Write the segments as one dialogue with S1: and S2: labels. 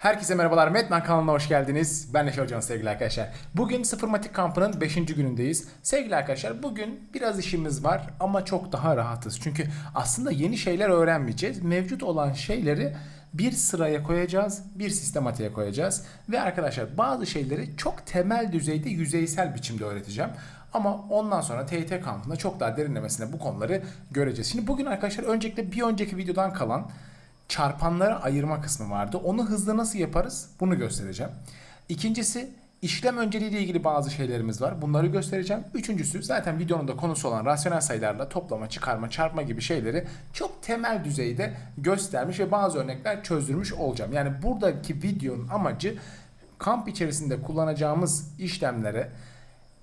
S1: Herkese merhabalar. Metman kanalına hoş geldiniz. Ben Neşe Hocam sevgili arkadaşlar. Bugün Sıfırmatik kampının 5. günündeyiz. Sevgili arkadaşlar bugün biraz işimiz var ama çok daha rahatız. Çünkü aslında yeni şeyler öğrenmeyeceğiz. Mevcut olan şeyleri bir sıraya koyacağız, bir sistematiğe koyacağız. Ve arkadaşlar bazı şeyleri çok temel düzeyde yüzeysel biçimde öğreteceğim. Ama ondan sonra TYT kampında çok daha derinlemesine bu konuları göreceğiz. Şimdi bugün arkadaşlar öncelikle bir önceki videodan kalan çarpanları ayırma kısmı vardı. Onu hızlı nasıl yaparız? Bunu göstereceğim. İkincisi işlem önceliği ile ilgili bazı şeylerimiz var. Bunları göstereceğim. Üçüncüsü zaten videonun da konusu olan rasyonel sayılarla toplama, çıkarma, çarpma gibi şeyleri çok temel düzeyde göstermiş ve bazı örnekler çözdürmüş olacağım. Yani buradaki videonun amacı kamp içerisinde kullanacağımız işlemlere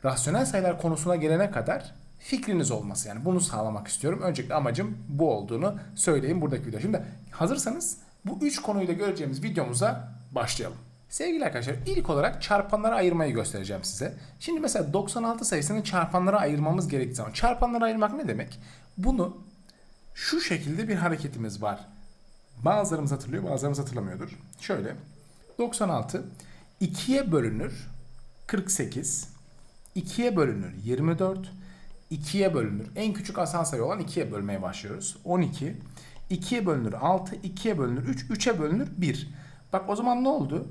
S1: rasyonel sayılar konusuna gelene kadar fikriniz olması yani bunu sağlamak istiyorum. Öncelikle amacım bu olduğunu söyleyeyim buradaki video. Şimdi hazırsanız bu üç konuyu da göreceğimiz videomuza başlayalım. Sevgili arkadaşlar ilk olarak çarpanlara ayırmayı göstereceğim size. Şimdi mesela 96 sayısını çarpanlara ayırmamız gerektiği zaman çarpanlara ayırmak ne demek? Bunu şu şekilde bir hareketimiz var. Bazılarımız hatırlıyor bazılarımız hatırlamıyordur. Şöyle 96 2'ye bölünür 48 2'ye bölünür 24 2'ye bölünür. En küçük sayı olan 2'ye bölmeye başlıyoruz. 12 2'ye bölünür 6 2'ye bölünür 3 3'e bölünür 1. Bak o zaman ne oldu?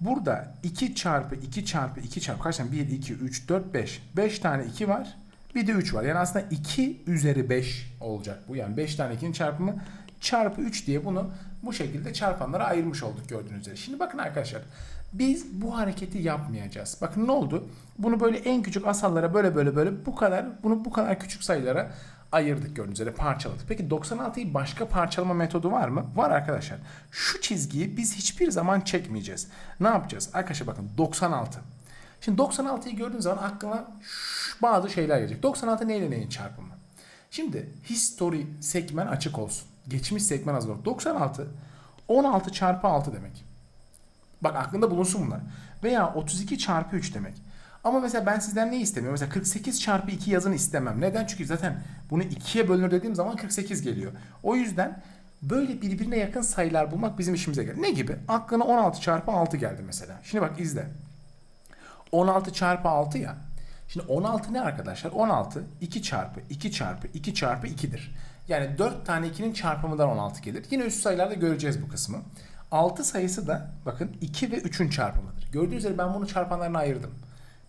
S1: Burada 2 çarpı 2 çarpı 2 çarpı kaç tane? 1, 2, 3, 4, 5. 5 tane 2 var. Bir de 3 var. Yani aslında 2 üzeri 5 olacak bu. Yani 5 tane 2'nin çarpımı çarpı 3 diye bunu bu şekilde çarpanlara ayırmış olduk gördüğünüz üzere. Şimdi bakın arkadaşlar biz bu hareketi yapmayacağız. Bakın ne oldu? Bunu böyle en küçük asallara böyle böyle böyle bu kadar bunu bu kadar küçük sayılara ayırdık gördüğünüz üzere parçaladık. Peki 96'yı başka parçalama metodu var mı? Var arkadaşlar. Şu çizgiyi biz hiçbir zaman çekmeyeceğiz. Ne yapacağız? Arkadaşlar bakın 96. Şimdi 96'yı gördüğünüz zaman aklına bazı şeyler gelecek. 96 neyle neyin çarpımı? Şimdi history sekmen açık olsun. Geçmiş sekmen hazır olsun. 96 16 çarpı 6 demek. Bak aklında bulunsun bunlar. Veya 32 çarpı 3 demek. Ama mesela ben sizden ne istemiyorum? Mesela 48 çarpı 2 yazın istemem. Neden? Çünkü zaten bunu 2'ye bölünür dediğim zaman 48 geliyor. O yüzden böyle birbirine yakın sayılar bulmak bizim işimize gelir. Ne gibi? Aklına 16 çarpı 6 geldi mesela. Şimdi bak izle. 16 çarpı 6 ya. Şimdi 16 ne arkadaşlar? 16 2 çarpı 2 çarpı 2 çarpı 2'dir. Yani 4 tane 2'nin çarpımından 16 gelir. Yine üst sayılarda göreceğiz bu kısmı. 6 sayısı da bakın 2 ve 3'ün çarpımıdır. Gördüğünüz üzere ben bunu çarpanlarına ayırdım.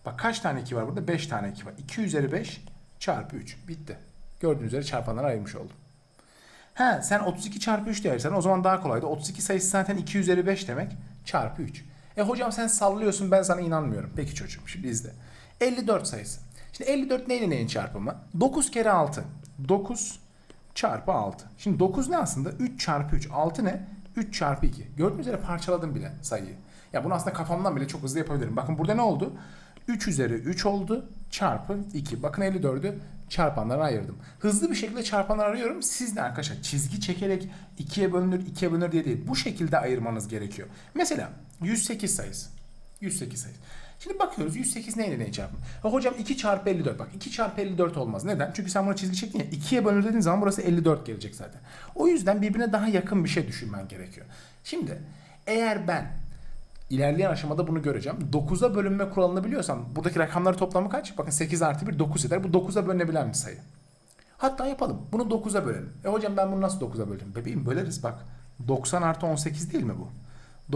S1: Bak kaç tane 2 var burada? 5 tane 2 var. 2 üzeri 5 çarpı 3. Bitti. Gördüğünüz üzere çarpanlara ayırmış oldum. He sen 32 çarpı 3 dersen o zaman daha kolaydı. 32 sayısı zaten 2 üzeri 5 demek çarpı 3. E hocam sen sallıyorsun ben sana inanmıyorum. Peki çocuğum şimdi izle. 54 sayısı. Şimdi 54 neyle neyin çarpımı? 9 kere 6. 9 çarpı 6. Şimdi 9 ne aslında? 3 çarpı 3. 6 ne? 3 çarpı 2. Gördüğünüz üzere parçaladım bile sayıyı. Ya bunu aslında kafamdan bile çok hızlı yapabilirim. Bakın burada ne oldu? 3 üzeri 3 oldu çarpı 2. Bakın 54'ü çarpanlara ayırdım. Hızlı bir şekilde çarpanları arıyorum. Siz de arkadaşlar çizgi çekerek 2'ye bölünür 2'ye bölünür diye değil. Bu şekilde ayırmanız gerekiyor. Mesela 108 sayısı. 108 sayısı. Şimdi bakıyoruz 108 neyle neyi çarpımı? Ha, hocam 2 çarpı 54 bak 2 çarpı 54 olmaz. Neden? Çünkü sen buna çizgi çektin ya 2'ye bölünür dediğin zaman burası 54 gelecek zaten. O yüzden birbirine daha yakın bir şey düşünmen gerekiyor. Şimdi eğer ben ilerleyen aşamada bunu göreceğim. 9'a bölünme kuralını biliyorsam buradaki rakamları toplamı kaç? Bakın 8 artı 1 9 eder. Bu 9'a bölünebilen bir sayı. Hatta yapalım. Bunu 9'a bölelim. E hocam ben bunu nasıl 9'a böldüm? Bebeğim böleriz bak. 90 artı 18 değil mi bu?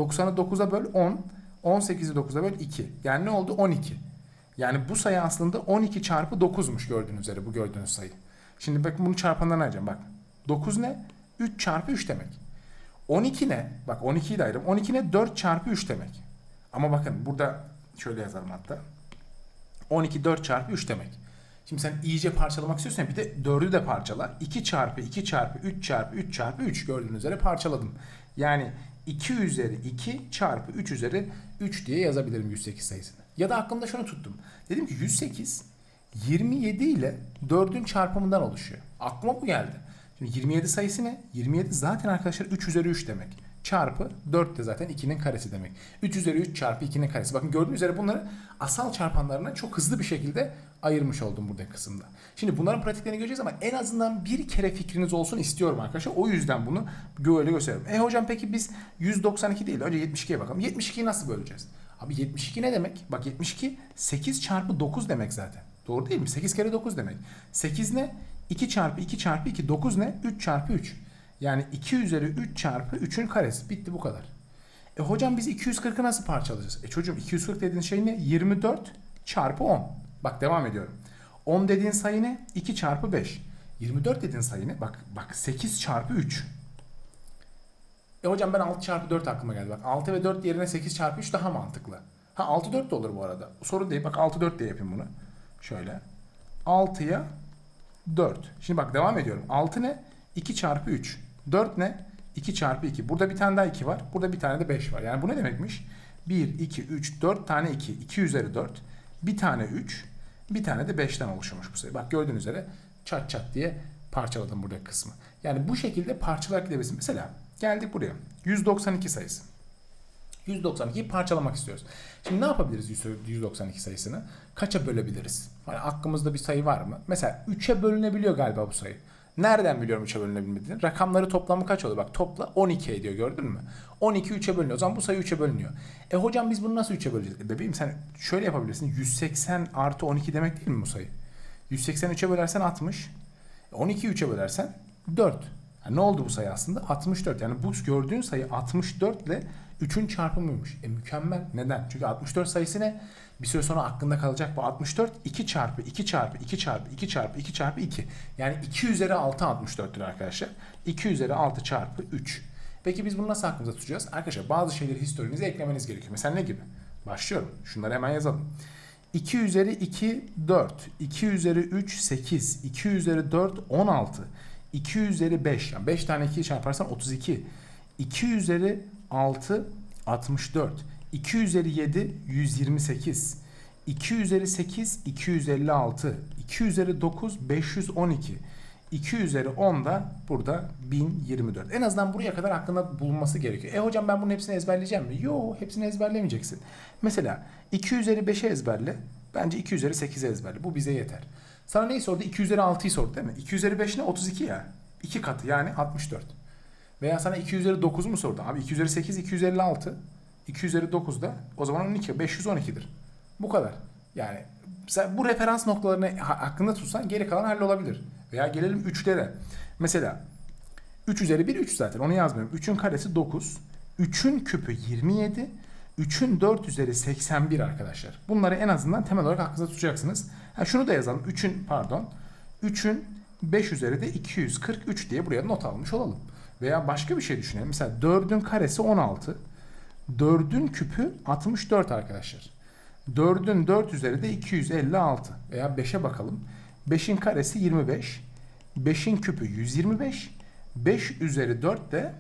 S1: 90'ı 9'a böl 10. 18'i 9'a böl 2. Yani ne oldu? 12. Yani bu sayı aslında 12 çarpı 9'muş gördüğünüz üzere bu gördüğünüz sayı. Şimdi bakın bunu çarpanlarına ayıracağım bak. 9 ne? 3 çarpı 3 demek. 12 ne? Bak 12'yi de ayırdım. 12 ne? 4 çarpı 3 demek. Ama bakın burada şöyle yazalım hatta. 12 4 çarpı 3 demek. Şimdi sen iyice parçalamak istiyorsan bir de 4'ü de parçala. 2 çarpı 2 çarpı 3 çarpı 3 çarpı 3 gördüğünüz üzere parçaladım. Yani 2 üzeri 2 çarpı 3 üzeri 3 diye yazabilirim 108 sayısını. Ya da aklımda şunu tuttum. Dedim ki 108 27 ile 4'ün çarpımından oluşuyor. Aklıma bu geldi. Şimdi 27 sayısı ne? 27 zaten arkadaşlar 3 üzeri 3 demek. çarpı 4 de zaten 2'nin karesi demek. 3 üzeri 3 çarpı 2'nin karesi. Bakın gördüğünüz üzere bunları asal çarpanlarına çok hızlı bir şekilde ayırmış oldum burada kısımda. Şimdi bunların pratiklerini göreceğiz ama en azından bir kere fikriniz olsun istiyorum arkadaşlar. O yüzden bunu böyle gösteriyorum. E hocam peki biz 192 değil önce 72'ye bakalım. 72'yi nasıl böleceğiz? Abi 72 ne demek? Bak 72 8 çarpı 9 demek zaten. Doğru değil mi? 8 kere 9 demek. 8 ne? 2 çarpı 2 çarpı 2. 9 ne? 3 çarpı 3. Yani 2 üzeri 3 çarpı 3'ün karesi. Bitti bu kadar. E hocam biz 240'ı nasıl parçalayacağız? E çocuğum 240 dediğin şey ne? 24 çarpı 10. Bak devam ediyorum. 10 dediğin sayı ne? 2 çarpı 5. 24 dediğin sayı ne? Bak bak 8 çarpı 3. E hocam ben 6 çarpı 4 aklıma geldi. Bak 6 ve 4 yerine 8 çarpı 3 daha mantıklı. Ha 6 4 de olur bu arada. Sorun değil. Bak 6 4 de yapayım bunu. Şöyle. 6'ya 4. Şimdi bak devam ediyorum. 6 ne? 2 çarpı 3. 4 ne? 2 çarpı 2. Burada bir tane daha 2 var. Burada bir tane de 5 var. Yani bu ne demekmiş? 1, 2, 3, 4 tane 2. 2 üzeri 4. Bir tane 3. Bir tane de 5'ten oluşuyormuş bu sayı. Bak gördüğünüz üzere çat çat diye parçaladım buradaki kısmı. Yani bu şekilde parçalarak gidebilirsin. Mesela geldik buraya. 192 sayısı. 192'yi parçalamak istiyoruz. Şimdi ne yapabiliriz 192 sayısını? Kaça bölebiliriz? Hani aklımızda bir sayı var mı? Mesela 3'e bölünebiliyor galiba bu sayı. Nereden biliyorum 3'e bölünebilmediğini? Rakamları toplamı kaç oluyor? Bak topla 12 ediyor gördün mü? 12 3'e bölünüyor. O zaman bu sayı 3'e bölünüyor. E hocam biz bunu nasıl 3'e böleceğiz? E bebeğim sen şöyle yapabilirsin. 180 artı 12 demek değil mi bu sayı? 180 3'e bölersen 60. 12 3'e bölersen 4. Yani ne oldu bu sayı aslında? 64. Yani bu gördüğün sayı 64 ile 3'ün çarpımıymış. E mükemmel. Neden? Çünkü 64 sayısı ne? Bir süre sonra aklında kalacak bu 64 2 çarpı 2 çarpı 2 çarpı 2 çarpı 2 çarpı 2. Yani 2 üzeri 6 64'tür arkadaşlar. 2 üzeri 6 çarpı 3. Peki biz bunu nasıl aklımıza tutacağız? Arkadaşlar bazı şeyleri historinize eklemeniz gerekiyor. Mesela ne gibi? Başlıyorum. Şunları hemen yazalım. 2 üzeri 2 4. 2 üzeri 3 8. 2 üzeri 4 16. 2 üzeri 5. Yani 5 tane 2'yi çarparsan 32. 2 üzeri 6 64. 2 üzeri 7 128. 2 üzeri 8 256. 2 üzeri 9 512. 2 üzeri 10 da burada 1024. En azından buraya kadar aklında bulunması gerekiyor. E hocam ben bunun hepsini ezberleyeceğim mi? Yo hepsini ezberlemeyeceksin. Mesela 2 üzeri 5'e ezberle. Bence 2 üzeri 8'e ezberle. Bu bize yeter. Sana neyi sordu? 2 üzeri 6'yı sordu değil mi? 2 üzeri 5 ne? 32 ya. 2 katı yani 64. Veya sana 2 üzeri 9 mu sordu? Abi 2 üzeri 8 256. 2 üzeri 9 da o zaman 12 512'dir. Bu kadar. Yani sen bu referans noktalarını hakkında tutsan geri kalan hallolabilir. Veya gelelim 3'lere. Mesela 3 üzeri 1 3 zaten onu yazmıyorum. 3'ün karesi 9. 3'ün küpü 27. 3'ün 4 üzeri 81 arkadaşlar. Bunları en azından temel olarak aklınızda tutacaksınız. Ha şunu da yazalım. 3'ün pardon. 3'ün 5 üzeri de 243 diye buraya not almış olalım. Veya başka bir şey düşünelim. Mesela 4'ün karesi 16. 4'ün küpü 64 arkadaşlar. 4'ün 4 üzeri de 256. Veya 5'e bakalım. 5'in karesi 25. 5'in küpü 125. 5 üzeri 4 de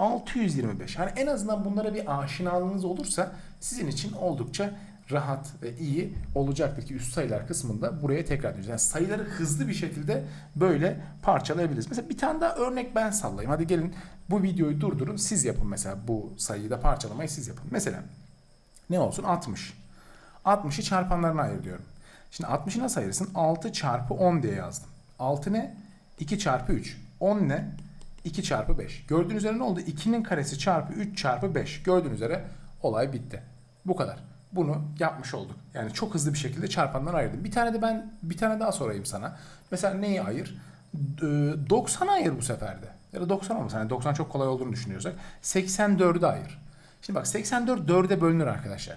S1: 625. Hani en azından bunlara bir aşinalığınız olursa sizin için oldukça rahat ve iyi olacaktır ki üst sayılar kısmında buraya tekrar ediyoruz. Yani sayıları hızlı bir şekilde böyle parçalayabiliriz. Mesela bir tane daha örnek ben sallayayım. Hadi gelin bu videoyu durdurun. Siz yapın mesela bu sayıyı da parçalamayı siz yapın. Mesela ne olsun? 60. 60'ı çarpanlarına ayır diyorum. Şimdi 60'ı nasıl ayırırsın? 6 çarpı 10 diye yazdım. 6 ne? 2 çarpı 3. 10 ne? 2 çarpı 5. Gördüğünüz üzere ne oldu? 2'nin karesi çarpı 3 çarpı 5. Gördüğünüz üzere olay bitti. Bu kadar. Bunu yapmış olduk. Yani çok hızlı bir şekilde çarpanları ayırdım. Bir tane de ben bir tane daha sorayım sana. Mesela neyi ayır? 90'a ayır bu seferde. Ya da 90 olmaz. Yani 90 çok kolay olduğunu düşünüyorsak. 84'ü ayır. Şimdi bak 84 4'e bölünür arkadaşlar.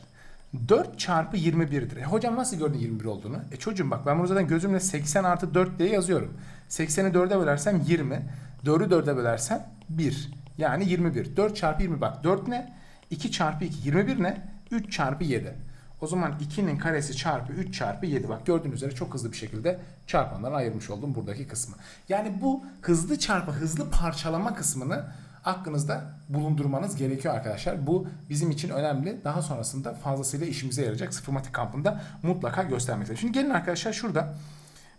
S1: 4 çarpı 21'dir. E hocam nasıl gördün 21 olduğunu? E çocuğum bak ben bunu zaten gözümle 80 artı 4 diye yazıyorum. 80'i 4'e bölersem 20. 4'ü 4'e bölersem 1. Yani 21. 4 çarpı 20 bak 4 ne? 2 çarpı 2. 21 ne? 3 çarpı 7. O zaman 2'nin karesi çarpı 3 çarpı 7. Bak gördüğünüz üzere çok hızlı bir şekilde çarpanlarına ayırmış oldum buradaki kısmı. Yani bu hızlı çarpı hızlı parçalama kısmını aklınızda bulundurmanız gerekiyor arkadaşlar. Bu bizim için önemli. Daha sonrasında fazlasıyla işimize yarayacak. Sıfırmatik kampında mutlaka göstermek Şimdi gelin arkadaşlar şurada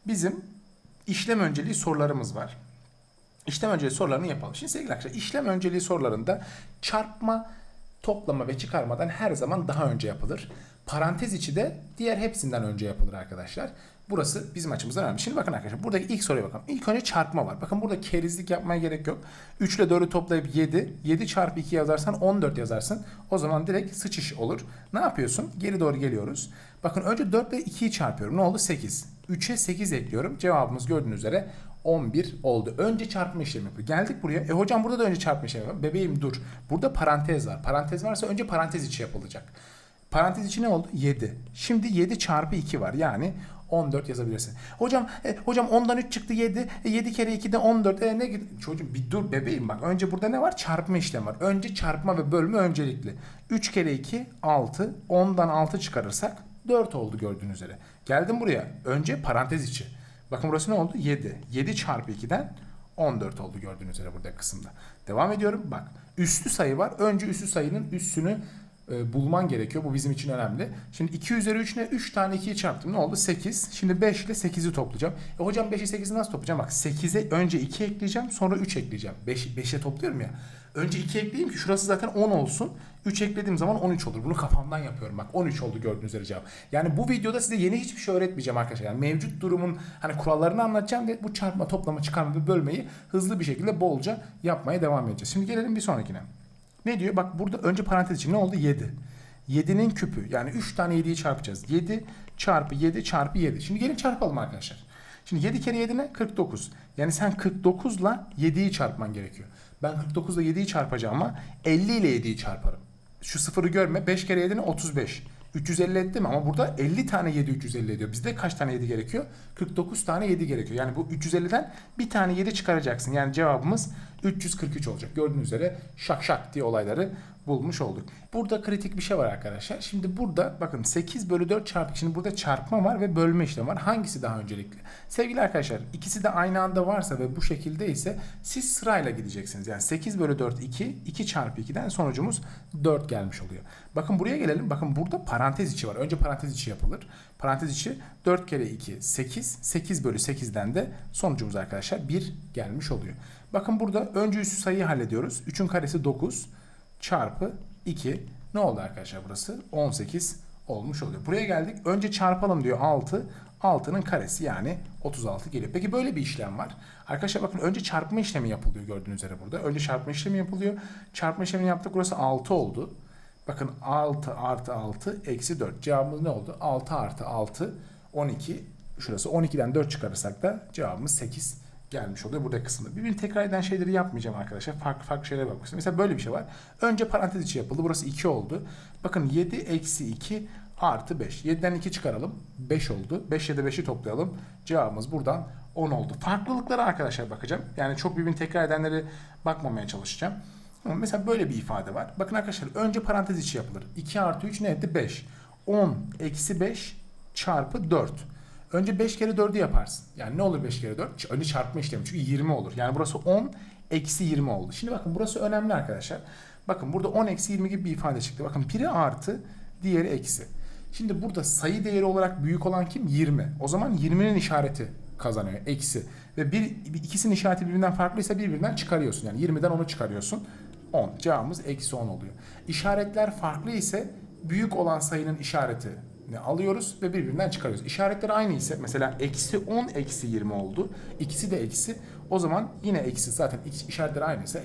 S1: bizim işlem önceliği sorularımız var. İşlem önceliği sorularını yapalım. Şimdi sevgili arkadaşlar işlem önceliği sorularında çarpma, toplama ve çıkarmadan her zaman daha önce yapılır. Parantez içi de diğer hepsinden önce yapılır arkadaşlar. Burası bizim açımızdan önemli. Şimdi bakın arkadaşlar buradaki ilk soruya bakalım. İlk önce çarpma var. Bakın burada kerizlik yapmaya gerek yok. 3 ile 4'ü toplayıp 7. 7 çarpı 2 yazarsan 14 yazarsın. O zaman direkt sıçış olur. Ne yapıyorsun? Geri doğru geliyoruz. Bakın önce 4 ile 2'yi çarpıyorum. Ne oldu? 8. 3'e 8 ekliyorum. Cevabımız gördüğünüz üzere 11 oldu. Önce çarpma işlemi yapıyor. Geldik buraya. E hocam burada da önce çarpma işlemi yapıyor. Bebeğim dur. Burada parantez var. Parantez varsa önce parantez içi yapılacak. Parantez içi ne oldu? 7. Şimdi 7 çarpı 2 var. Yani 14 yazabilirsin. Hocam e, hocam 10'dan 3 çıktı 7. E, 7 kere 2'de 14. E, ne gid- Çocuğum bir dur bebeğim bak. Önce burada ne var? Çarpma işlemi var. Önce çarpma ve bölme öncelikli. 3 kere 2 6. 10'dan 6 çıkarırsak 4 oldu gördüğünüz üzere. Geldim buraya. Önce parantez içi. Bakın burası ne oldu? 7. 7 çarpı 2'den 14 oldu gördüğünüz üzere burada kısımda. Devam ediyorum. Bak üslü sayı var. Önce üslü sayının üssünü e, bulman gerekiyor. Bu bizim için önemli. Şimdi 2 üzeri 3 ne? 3 tane 2'yi çarptım. Ne oldu? 8. Şimdi 5 ile 8'i toplayacağım. E hocam 5'i 8'i nasıl toplayacağım? Bak 8'e önce 2 ekleyeceğim. Sonra 3 ekleyeceğim. 5, 5'e topluyorum ya. Önce 2 ekleyeyim ki şurası zaten 10 olsun. 3 eklediğim zaman 13 olur. Bunu kafamdan yapıyorum. Bak 13 oldu gördüğünüz üzere cevap. Yani bu videoda size yeni hiçbir şey öğretmeyeceğim arkadaşlar. Yani mevcut durumun hani kurallarını anlatacağım ve bu çarpma, toplama, çıkarma ve bölmeyi hızlı bir şekilde bolca yapmaya devam edeceğiz. Şimdi gelelim bir sonrakine. Ne diyor? Bak burada önce parantez için ne oldu? 7. 7'nin küpü yani 3 tane 7'yi çarpacağız. 7 çarpı 7 çarpı 7. Şimdi gelin çarpalım arkadaşlar. Şimdi 7 kere 7 ne? 49. Yani sen 49 ile 7'yi çarpman gerekiyor. Ben 49 ile 7'yi çarpacağıma 50 ile 7'yi çarparım. Şu sıfırı görme. 5 kere 7 ne? 35. 350 etti mi? Ama burada 50 tane 7 350 ediyor. Bizde kaç tane 7 gerekiyor? 49 tane 7 gerekiyor. Yani bu 350'den bir tane 7 çıkaracaksın. Yani cevabımız 343 olacak. Gördüğünüz üzere şak şak diye olayları bulmuş olduk. Burada kritik bir şey var arkadaşlar. Şimdi burada bakın 8 bölü 4 çarpı. Şimdi burada çarpma var ve bölme işlemi var. Hangisi daha öncelikli? Sevgili arkadaşlar ikisi de aynı anda varsa ve bu şekilde ise siz sırayla gideceksiniz. Yani 8 bölü 4 2. 2 çarpı 2'den sonucumuz 4 gelmiş oluyor. Bakın buraya gelelim. Bakın burada parantez içi var. Önce parantez içi yapılır. Parantez içi 4 kere 2 8. 8 bölü 8'den de sonucumuz arkadaşlar 1 gelmiş oluyor. Bakın burada önce üstü sayıyı hallediyoruz. 3'ün karesi 9 çarpı 2 ne oldu arkadaşlar burası? 18 olmuş oluyor. Buraya geldik. Önce çarpalım diyor 6. 6'nın karesi yani 36 geliyor. Peki böyle bir işlem var. Arkadaşlar bakın önce çarpma işlemi yapılıyor gördüğünüz üzere burada. Önce çarpma işlemi yapılıyor. Çarpma işlemi yaptık. Burası 6 oldu. Bakın 6 artı 6 eksi 4. Cevabımız ne oldu? 6 artı 6 12. Şurası 12'den 4 çıkarırsak da cevabımız 8 gelmiş oluyor burada kısmında. Birbirini tekrar eden şeyleri yapmayacağım arkadaşlar. Farklı farklı şeylere bakmak istiyorum. Mesela böyle bir şey var. Önce parantez içi yapıldı. Burası 2 oldu. Bakın 7 eksi 2 artı 5. 7'den 2 çıkaralım. 5 oldu. 5 ile de 5'i toplayalım. Cevabımız buradan 10 oldu. Farklılıklara arkadaşlar bakacağım. Yani çok birbirini tekrar edenleri bakmamaya çalışacağım. Ama mesela böyle bir ifade var. Bakın arkadaşlar önce parantez içi yapılır. 2 artı 3 ne etti? 5. 10 eksi 5 çarpı 4. Önce 5 kere 4'ü yaparsın. Yani ne olur 5 kere 4? Önce çarpma işlemi. Çünkü 20 olur. Yani burası 10 eksi 20 oldu. Şimdi bakın burası önemli arkadaşlar. Bakın burada 10 eksi 20 gibi bir ifade çıktı. Bakın biri artı diğeri eksi. Şimdi burada sayı değeri olarak büyük olan kim? 20. O zaman 20'nin işareti kazanıyor. Eksi. Ve bir, ikisinin işareti birbirinden farklıysa birbirinden çıkarıyorsun. Yani 20'den 10'u çıkarıyorsun. 10. Cevabımız eksi 10 oluyor. İşaretler farklı ise büyük olan sayının işareti alıyoruz ve birbirinden çıkarıyoruz. İşaretler aynı ise mesela eksi 10 eksi 20 oldu. İkisi de eksi. O zaman yine eksi zaten işaretler aynı ise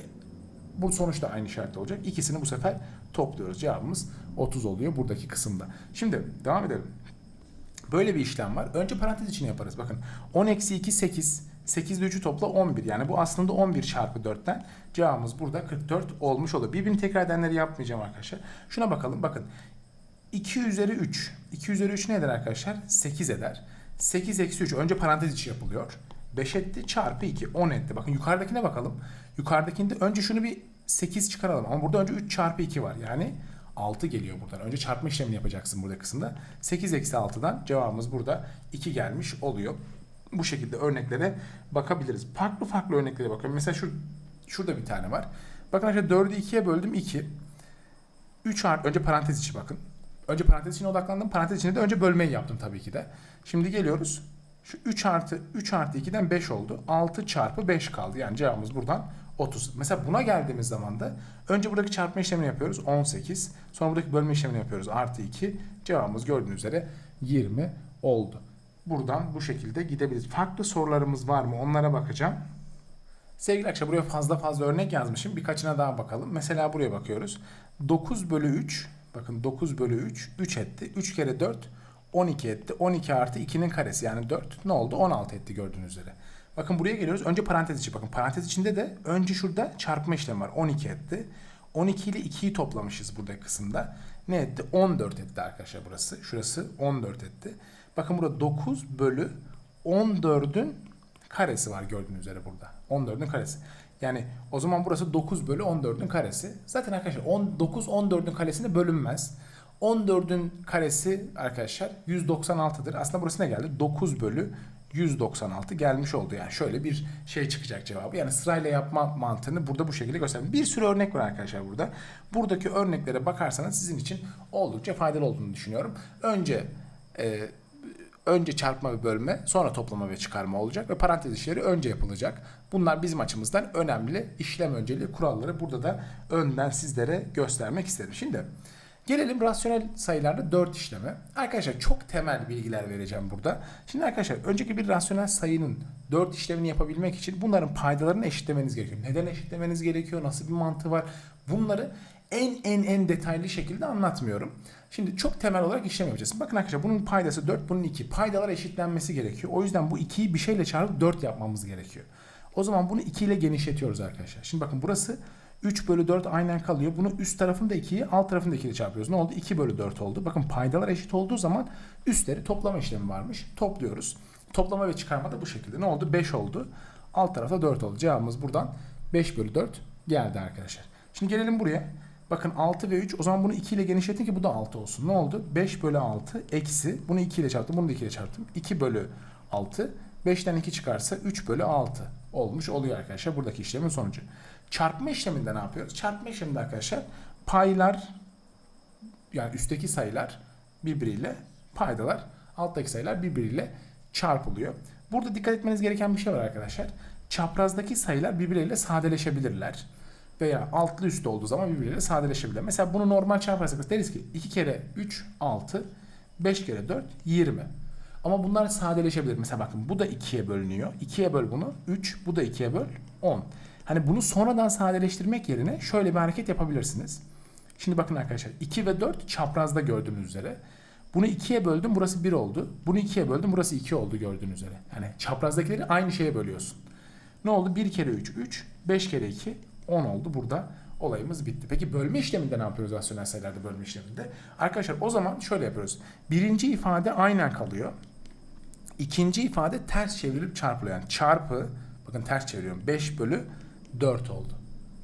S1: bu sonuçta aynı işaret olacak. İkisini bu sefer topluyoruz. Cevabımız 30 oluyor buradaki kısımda. Şimdi devam edelim. Böyle bir işlem var. Önce parantez içine yaparız. Bakın 10 eksi 2 8. 8 ile 3'ü topla 11. Yani bu aslında 11 çarpı 4'ten cevabımız burada 44 olmuş oluyor. Birbirini tekrar edenleri yapmayacağım arkadaşlar. Şuna bakalım. Bakın 2 üzeri 3. 2 üzeri 3 ne eder arkadaşlar? 8 eder. 8 eksi 3 önce parantez içi yapılıyor. 5 etti çarpı 2 10 etti. Bakın yukarıdakine bakalım. Yukarıdakinde önce şunu bir 8 çıkaralım. Ama burada önce 3 çarpı 2 var. Yani 6 geliyor buradan. Önce çarpma işlemini yapacaksın burada kısımda. 8 eksi 6'dan cevabımız burada 2 gelmiş oluyor. Bu şekilde örneklere bakabiliriz. Farklı farklı örneklere bakıyorum. Mesela şu şurada bir tane var. Bakın arkadaşlar 4'ü 2'ye böldüm 2. 3 artı önce parantez içi bakın. Önce parantez içine odaklandım. Parantez içine de önce bölmeyi yaptım tabii ki de. Şimdi geliyoruz. Şu 3 artı 3 artı 2'den 5 oldu. 6 çarpı 5 kaldı. Yani cevabımız buradan 30. Mesela buna geldiğimiz zaman da önce buradaki çarpma işlemini yapıyoruz. 18. Sonra buradaki bölme işlemini yapıyoruz. Artı 2. Cevabımız gördüğünüz üzere 20 oldu. Buradan bu şekilde gidebiliriz. Farklı sorularımız var mı? Onlara bakacağım. Sevgili arkadaşlar buraya fazla fazla örnek yazmışım. Birkaçına daha bakalım. Mesela buraya bakıyoruz. 9 bölü 3. Bakın 9 bölü 3. 3 etti. 3 kere 4. 12 etti. 12 artı 2'nin karesi yani 4. Ne oldu? 16 etti gördüğünüz üzere. Bakın buraya geliyoruz. Önce parantez içi. Bakın parantez içinde de önce şurada çarpma işlemi var. 12 etti. 12 ile 2'yi toplamışız burada kısımda. Ne etti? 14 etti arkadaşlar burası. Şurası 14 etti. Bakın burada 9 bölü 14'ün karesi var gördüğünüz üzere burada. 14'ün karesi. Yani o zaman burası 9 bölü 14'ün karesi. Zaten arkadaşlar 10, 9 14'ün karesine bölünmez. 14'ün karesi arkadaşlar 196'dır. Aslında burası ne geldi? 9 bölü 196 gelmiş oldu. Yani şöyle bir şey çıkacak cevabı. Yani sırayla yapma mantığını burada bu şekilde gösterdim. Bir sürü örnek var arkadaşlar burada. Buradaki örneklere bakarsanız sizin için oldukça faydalı olduğunu düşünüyorum. Önce e, önce çarpma ve bölme, sonra toplama ve çıkarma olacak ve parantez işleri önce yapılacak. Bunlar bizim açımızdan önemli işlem önceliği kuralları burada da önden sizlere göstermek istedim. Şimdi gelelim rasyonel sayılarda 4 işleme. Arkadaşlar çok temel bilgiler vereceğim burada. Şimdi arkadaşlar önceki bir rasyonel sayının 4 işlemini yapabilmek için bunların paydalarını eşitlemeniz gerekiyor. Neden eşitlemeniz gerekiyor? Nasıl bir mantığı var? Bunları en en en detaylı şekilde anlatmıyorum. Şimdi çok temel olarak işlem yapacağız. Bakın arkadaşlar bunun paydası 4, bunun 2. Paydalar eşitlenmesi gerekiyor. O yüzden bu 2'yi bir şeyle çarpıp 4 yapmamız gerekiyor. O zaman bunu 2 ile genişletiyoruz arkadaşlar. Şimdi bakın burası 3 bölü 4 aynen kalıyor. Bunu üst tarafında 2'yi alt tarafında 2 ile çarpıyoruz. Ne oldu? 2 bölü 4 oldu. Bakın paydalar eşit olduğu zaman üstleri toplama işlemi varmış. Topluyoruz. Toplama ve çıkarma da bu şekilde. Ne oldu? 5 oldu. Alt tarafta 4 oldu. Cevabımız buradan 5 bölü 4 geldi arkadaşlar. Şimdi gelelim buraya. Bakın 6 ve 3 o zaman bunu 2 ile genişletin ki bu da 6 olsun. Ne oldu? 5 bölü 6 eksi bunu 2 ile çarptım bunu da 2 ile çarptım. 2 bölü 6 5'ten 2 çıkarsa 3 bölü 6 olmuş oluyor arkadaşlar buradaki işlemin sonucu. Çarpma işleminde ne yapıyoruz? Çarpma işleminde arkadaşlar paylar yani üstteki sayılar birbiriyle paydalar alttaki sayılar birbiriyle çarpılıyor. Burada dikkat etmeniz gereken bir şey var arkadaşlar. Çaprazdaki sayılar birbirleriyle sadeleşebilirler veya altlı üstlü olduğu zaman birbirleriyle sadeleşebilir. Mesela bunu normal çarparsak deriz ki 2 kere 3 6 5 kere 4 20. Ama bunlar sadeleşebilir. Mesela bakın bu da 2'ye bölünüyor. 2'ye böl bunu 3 bu da 2'ye böl 10. Hani bunu sonradan sadeleştirmek yerine şöyle bir hareket yapabilirsiniz. Şimdi bakın arkadaşlar 2 ve 4 çaprazda gördüğünüz üzere. Bunu 2'ye böldüm burası 1 oldu. Bunu 2'ye böldüm burası 2 oldu gördüğünüz üzere. Yani çaprazdakileri aynı şeye bölüyorsun. Ne oldu? 1 kere 3 3, 5 kere 2 10 oldu. Burada olayımız bitti. Peki bölme işleminde ne yapıyoruz rasyonel sayılarda bölme işleminde? Arkadaşlar o zaman şöyle yapıyoruz. Birinci ifade aynen kalıyor. İkinci ifade ters çevrilip çarpılıyor. Yani çarpı, bakın ters çeviriyorum. 5 bölü 4 oldu.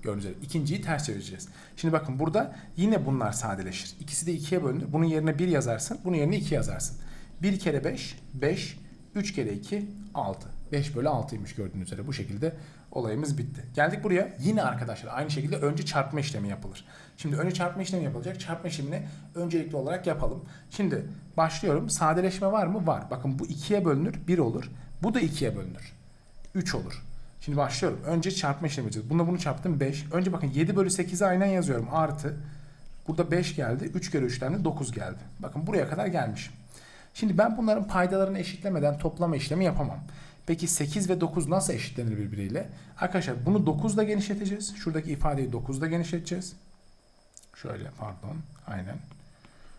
S1: Gördüğünüz üzere. İkinciyi ters çevireceğiz. Şimdi bakın burada yine bunlar sadeleşir. İkisi de 2'ye bölünür. Bunun yerine 1 yazarsın. Bunun yerine 2 yazarsın. 1 kere 5, 5. 3 kere 2, 6. 5 bölü 6'ymış gördüğünüz üzere. Bu şekilde olayımız bitti. Geldik buraya. Yine arkadaşlar aynı şekilde önce çarpma işlemi yapılır. Şimdi önce çarpma işlemi yapılacak. Çarpma işlemini öncelikli olarak yapalım. Şimdi başlıyorum. Sadeleşme var mı? Var. Bakın bu 2'ye bölünür. 1 olur. Bu da 2'ye bölünür. 3 olur. Şimdi başlıyorum. Önce çarpma işlemi yapacağız. Bunda bunu çarptım 5. Önce bakın 7 bölü 8'i aynen yazıyorum. Artı. Burada 5 geldi. 3 kere 3'ten de 9 geldi. Bakın buraya kadar gelmişim. Şimdi ben bunların paydalarını eşitlemeden toplama işlemi yapamam. Peki 8 ve 9 nasıl eşitlenir birbiriyle? Arkadaşlar bunu 9 ile genişleteceğiz. Şuradaki ifadeyi 9 ile genişleteceğiz. Şöyle pardon. Aynen.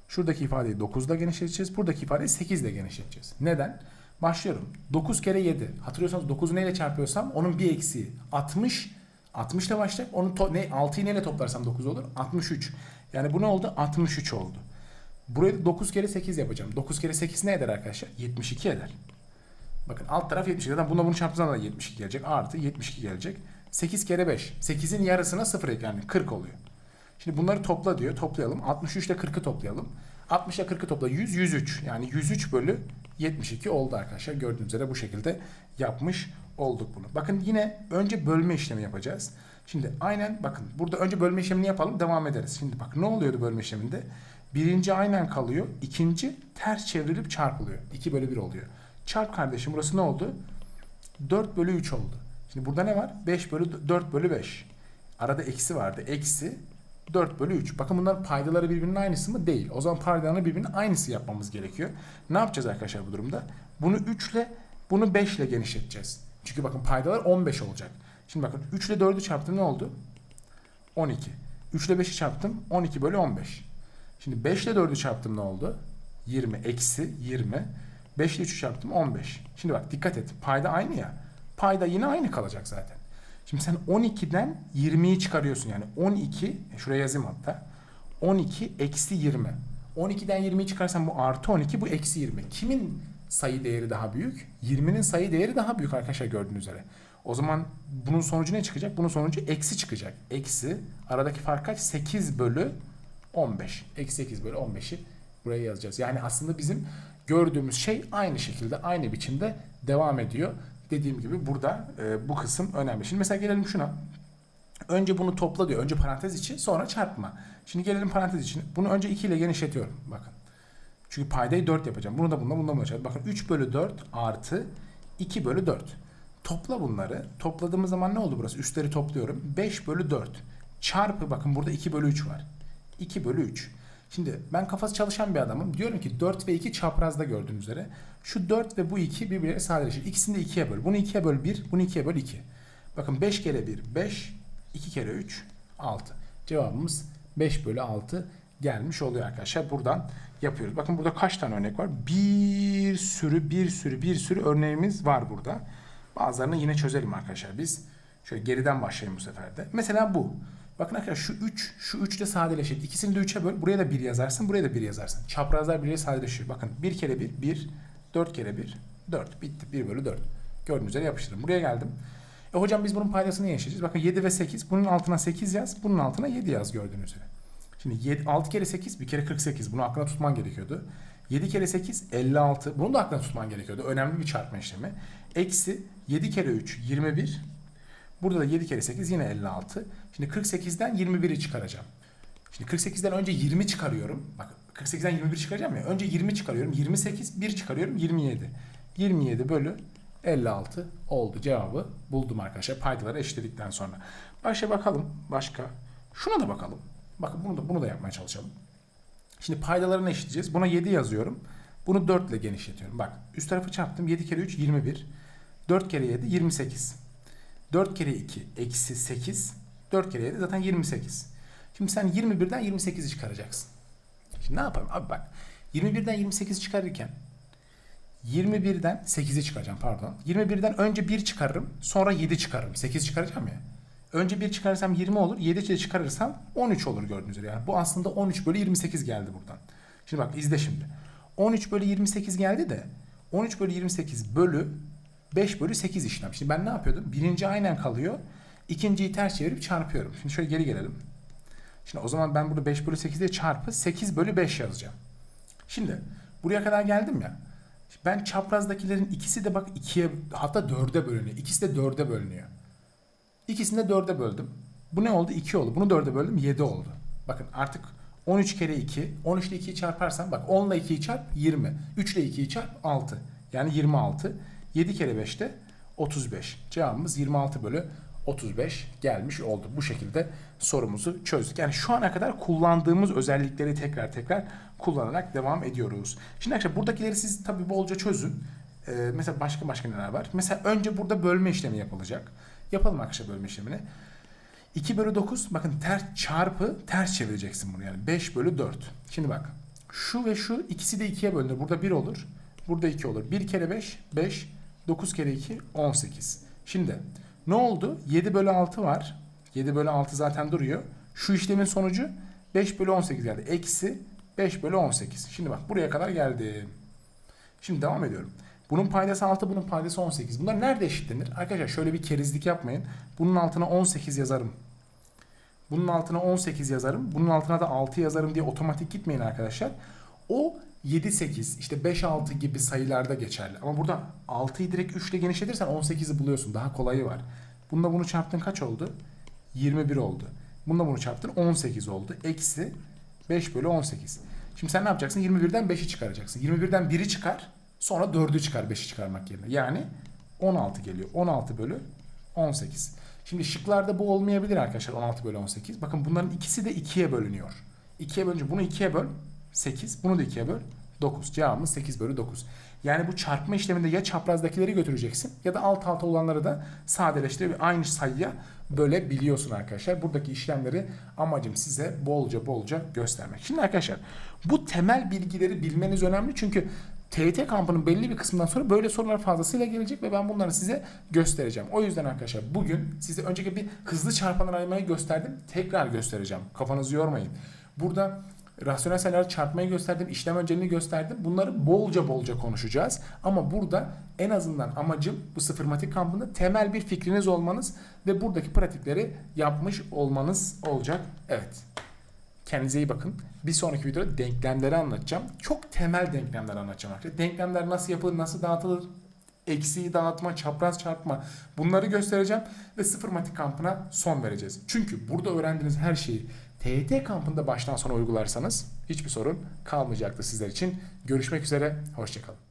S1: Şuradaki ifadeyi 9 ile genişleteceğiz. Buradaki ifadeyi 8 ile genişleteceğiz. Neden? Başlıyorum. 9 kere 7. Hatırlıyorsanız 9'u neyle çarpıyorsam onun bir eksiği 60. 60 ile başlayıp onu to- ne 6'yı neyle toplarsam 9 olur? 63. Yani bu ne oldu? 63 oldu. Burayı 9 kere 8 yapacağım. 9 kere 8 ne eder arkadaşlar? 72 eder. Bakın alt taraf 72. Zaten bununla bunu çarptığınız da 72 gelecek. Artı 72 gelecek. 8 kere 5. 8'in yarısına 0 ek yani 40 oluyor. Şimdi bunları topla diyor. Toplayalım. 63 ile 40'ı toplayalım. 60 ile 40'ı topla. 100, 103. Yani 103 bölü 72 oldu arkadaşlar. Gördüğünüz üzere bu şekilde yapmış olduk bunu. Bakın yine önce bölme işlemi yapacağız. Şimdi aynen bakın burada önce bölme işlemini yapalım devam ederiz. Şimdi bak ne oluyordu bölme işleminde? Birinci aynen kalıyor. ikinci ters çevrilip çarpılıyor. 2 bölü 1 oluyor. Çarp kardeşim burası ne oldu? 4 bölü 3 oldu. Şimdi burada ne var? 5 bölü 4 bölü 5. Arada eksi vardı. Eksi 4 bölü 3. Bakın bunların paydaları birbirinin aynısı mı? Değil. O zaman paydalarını birbirinin aynısı yapmamız gerekiyor. Ne yapacağız arkadaşlar bu durumda? Bunu 3 ile bunu 5 ile genişleteceğiz. Çünkü bakın paydalar 15 olacak. Şimdi bakın 3 ile 4'ü çarptım ne oldu? 12. 3 ile 5'i çarptım 12 bölü 15. Şimdi 5 ile 4'ü çarptım ne oldu? 20 eksi 20. 5 ile 3'ü çarptım 15. Şimdi bak dikkat et. Payda aynı ya. Payda yine aynı kalacak zaten. Şimdi sen 12'den 20'yi çıkarıyorsun yani. 12, e, şuraya yazayım hatta. 12 eksi 20. 12'den 20'yi çıkarsan bu artı 12 bu eksi 20. Kimin sayı değeri daha büyük? 20'nin sayı değeri daha büyük arkadaşlar gördüğünüz üzere. O zaman bunun sonucu ne çıkacak? Bunun sonucu eksi çıkacak. Eksi aradaki fark kaç? 8 bölü 15. Eksi 8 bölü 15'i buraya yazacağız. Yani aslında bizim gördüğümüz şey aynı şekilde aynı biçimde devam ediyor. Dediğim gibi burada e, bu kısım önemli. Şimdi mesela gelelim şuna. Önce bunu topla diyor. Önce parantez içi sonra çarpma. Şimdi gelelim parantez için. Bunu önce 2 ile genişletiyorum. Bakın. Çünkü paydayı 4 yapacağım. Bunu da bununla bununla çarpacağım. Bakın 3 bölü 4 artı 2 bölü 4. Topla bunları. Topladığımız zaman ne oldu burası? Üstleri topluyorum. 5 bölü 4. Çarpı bakın burada 2 bölü 3 var. 2 bölü 3. Şimdi ben kafası çalışan bir adamım. Diyorum ki 4 ve 2 çaprazda gördüğünüz üzere. Şu 4 ve bu 2 birbirine sadeleşir. İkisini de 2'ye böl. Bunu 2'ye böl 1, bunu 2'ye böl 2. Bakın 5 kere 1 5, 2 kere 3 6. Cevabımız 5 bölü 6 gelmiş oluyor arkadaşlar. Buradan yapıyoruz. Bakın burada kaç tane örnek var? Bir sürü bir sürü bir sürü örneğimiz var burada. Bazılarını yine çözelim arkadaşlar biz. Şöyle geriden başlayalım bu sefer de. Mesela bu. Bakın arkadaşlar şu 3, şu 3 de sadeleşir. İkisini de 3'e böl. Buraya da 1 yazarsın, buraya da 1 yazarsın. Çaprazlar birbirine sadeleşiyor. Bakın 1 kere 1, 1. 4 kere 1, 4. Bitti. 1 bölü 4. Gördüğünüz üzere yapıştırdım. Buraya geldim. E hocam biz bunun paydasını yaşayacağız. Bakın 7 ve 8. Bunun altına 8 yaz. Bunun altına 7 yaz gördüğünüz üzere. Şimdi 7, 6 kere 8 bir kere 48. Bunu aklına tutman gerekiyordu. 7 kere 8 56. Bunu da aklına tutman gerekiyordu. Önemli bir çarpma işlemi. Eksi 7 kere 3 21. Burada da 7 kere 8 yine 56. Şimdi 48'den 21'i çıkaracağım. Şimdi 48'den önce 20 çıkarıyorum. Bak 48'den 21 çıkaracağım ya. Önce 20 çıkarıyorum. 28 1 çıkarıyorum 27. 27 bölü 56 oldu. Cevabı buldum arkadaşlar. Paydaları eşitledikten sonra. Başka bakalım. Başka. Şuna da bakalım. Bakın bunu da bunu da yapmaya çalışalım. Şimdi paydalarını eşitleyeceğiz. Buna 7 yazıyorum. Bunu 4 ile genişletiyorum. Bak üst tarafı çarptım. 7 kere 3 21. 4 kere 7 28. 4 kere 2 eksi 8. 4 kere 7 zaten 28. Şimdi sen 21'den 28'i çıkaracaksın. Şimdi ne yapalım? Abi bak 21'den 28 çıkarırken 21'den 8'i çıkaracağım pardon. 21'den önce 1 çıkarırım sonra 7 çıkarırım. 8 çıkaracağım ya. Önce 1 çıkarırsam 20 olur. 7 de çıkarırsam 13 olur gördüğünüz üzere. Yani bu aslında 13 bölü 28 geldi buradan. Şimdi bak izle şimdi. 13 bölü 28 geldi de 13 bölü 28 bölü 5 bölü 8 işlem. Şimdi ben ne yapıyordum? Birinci aynen kalıyor. İkinciyi ters çevirip çarpıyorum. Şimdi şöyle geri gelelim. Şimdi o zaman ben burada 5 bölü 8'e çarpı 8 bölü 5 yazacağım. Şimdi buraya kadar geldim ya. Ben çaprazdakilerin ikisi de bak 2'ye hatta 4'e bölünüyor. İkisi de 4'e bölünüyor. İkisini de 4'e böldüm. Bu ne oldu? 2 oldu. Bunu 4'e böldüm 7 oldu. Bakın artık 13 kere 2. 13 ile 2'yi çarparsam bak 10 ile 2'yi çarp 20. 3 ile 2'yi çarp 6. Yani 26. 7 kere 5 de 35. Cevabımız 26 bölü 35 gelmiş oldu. Bu şekilde sorumuzu çözdük. Yani şu ana kadar kullandığımız özellikleri tekrar tekrar kullanarak devam ediyoruz. Şimdi arkadaşlar buradakileri siz tabi bolca çözün. Ee, mesela başka başka neler var? Mesela önce burada bölme işlemi yapılacak. Yapalım arkadaşlar bölme işlemini. 2 bölü 9 bakın ters çarpı ters çevireceksin bunu yani 5 bölü 4. Şimdi bak şu ve şu ikisi de 2'ye bölünür. Burada 1 olur. Burada 2 olur. 1 kere 5 5 9 kere 2 18. Şimdi ne oldu? 7 bölü 6 var. 7 bölü 6 zaten duruyor. Şu işlemin sonucu 5 bölü 18 geldi. Eksi 5 bölü 18. Şimdi bak buraya kadar geldim. Şimdi devam ediyorum. Bunun paydası 6, bunun paydası 18. Bunlar nerede eşitlenir? Arkadaşlar şöyle bir kerizlik yapmayın. Bunun altına 18 yazarım. Bunun altına 18 yazarım. Bunun altına da 6 yazarım diye otomatik gitmeyin arkadaşlar. O 7, 8, işte 5, 6 gibi sayılarda geçerli. Ama burada 6'yı direkt 3 ile genişletirsen 18'i buluyorsun. Daha kolayı var. Bununla bunu çarptın kaç oldu? 21 oldu. Bununla bunu çarptın 18 oldu. Eksi 5 bölü 18. Şimdi sen ne yapacaksın? 21'den 5'i çıkaracaksın. 21'den 1'i çıkar. Sonra 4'ü çıkar 5'i çıkarmak yerine. Yani 16 geliyor. 16 bölü 18. Şimdi şıklarda bu olmayabilir arkadaşlar 16 bölü 18. Bakın bunların ikisi de 2'ye bölünüyor. 2'ye bölünce bunu 2'ye böl 8. Bunu da 2'ye böl 9. Cevabımız 8 bölü 9. Yani bu çarpma işleminde ya çaprazdakileri götüreceksin ya da alt alta olanları da sadeleştirip aynı sayıya bölebiliyorsun arkadaşlar. Buradaki işlemleri amacım size bolca bolca göstermek. Şimdi arkadaşlar bu temel bilgileri bilmeniz önemli çünkü TYT kampının belli bir kısmından sonra böyle sorular fazlasıyla gelecek ve ben bunları size göstereceğim. O yüzden arkadaşlar bugün size önceki bir hızlı çarpanlar ayırmayı gösterdim. Tekrar göstereceğim. Kafanızı yormayın. Burada rasyonel sayıları çarpmayı gösterdim, işlem önceliğini gösterdim. Bunları bolca bolca konuşacağız. Ama burada en azından amacım bu sıfırmatik kampında temel bir fikriniz olmanız ve buradaki pratikleri yapmış olmanız olacak. Evet. Kendinize iyi bakın. Bir sonraki videoda denklemleri anlatacağım. Çok temel denklemler anlatacağım arkadaşlar. Denklemler nasıl yapılır, nasıl dağıtılır, eksiği dağıtma, çapraz çarpma bunları göstereceğim ve sıfırmatik kampına son vereceğiz. Çünkü burada öğrendiğiniz her şeyi TYT kampında baştan sona uygularsanız hiçbir sorun kalmayacaktır sizler için. Görüşmek üzere, hoşçakalın.